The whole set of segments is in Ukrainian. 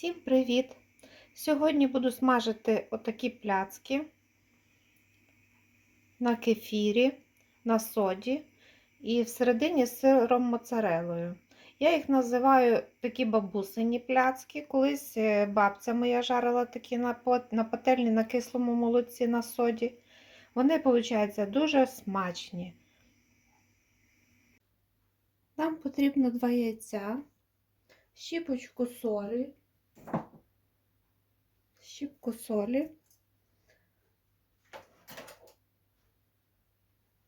Всім привіт! Сьогодні буду смажити отакі пляцки на кефірі, на соді і всередині з сиром моцарелою. Я їх називаю такі бабусині пляцки. Колись е, бабця моя жарила такі на пательні на кислому молоці на соді. Вони, виходять, дуже смачні. Нам потрібно два яйця, щіпочку солі, щіпку солі,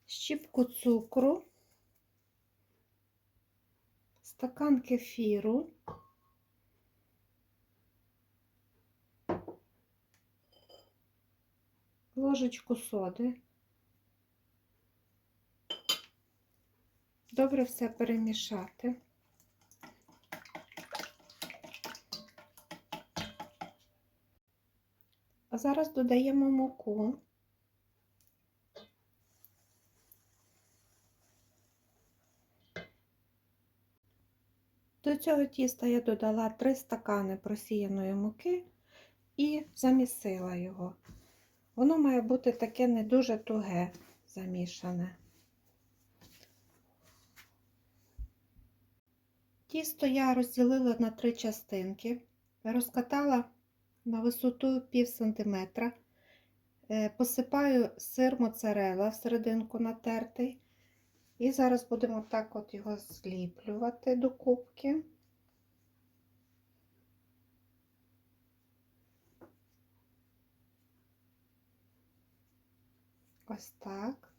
щіпку цукру, стакан кефіру, ложечку соди. Добре все перемішати. А зараз додаємо муку. До цього тіста я додала 3 стакани просіяної муки і замісила його. Воно має бути таке не дуже туге замішане. Тісто я розділила на три частинки, розкатала на висоту пів сантиметра, Е, посипаю сир моцарелла всерединку натертий. І зараз будемо так от його зліплювати до кубки. Ось так.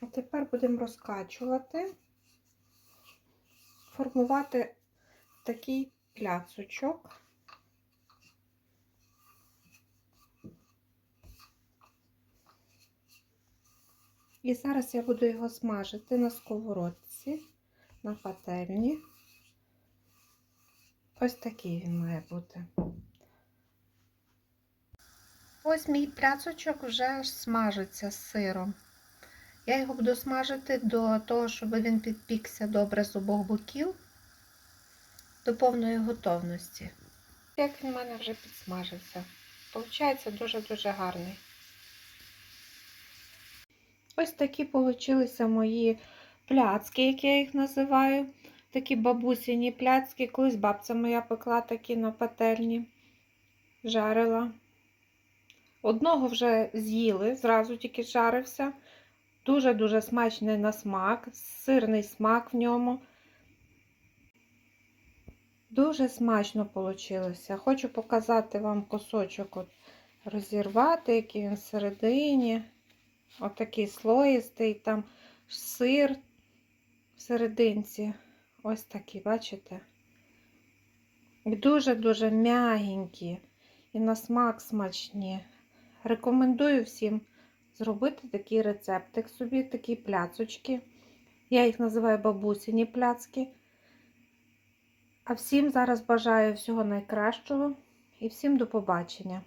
А тепер будемо розкачувати, формувати такий пляцочок. І зараз я буду його смажити на сковородці, на пательні. Ось такий він має бути. Ось мій пляцочок вже смажиться з сиром. Я його буду смажити до того, щоб він підпікся добре з обох боків до повної готовності. Як він в мене вже підсмажився. Получається дуже-дуже гарний. Ось такі получилися мої пляцки, як я їх називаю. Такі бабусіні пляцки. Колись бабця моя пекла такі на пательні, жарила. Одного вже з'їли, зразу тільки жарився. Дуже-дуже смачний на смак, сирний смак в ньому. Дуже смачно вийшло. Хочу показати вам кусочок от розірвати, який він всередині. Отакий слоїстий, там сир в. Ось такий, бачите? Дуже-дуже м'ягенькі і на смак смачні. Рекомендую всім зробити такий рецептик собі, такі пляцочки. Я їх називаю бабусіні пляцки. А всім зараз бажаю всього найкращого і всім до побачення!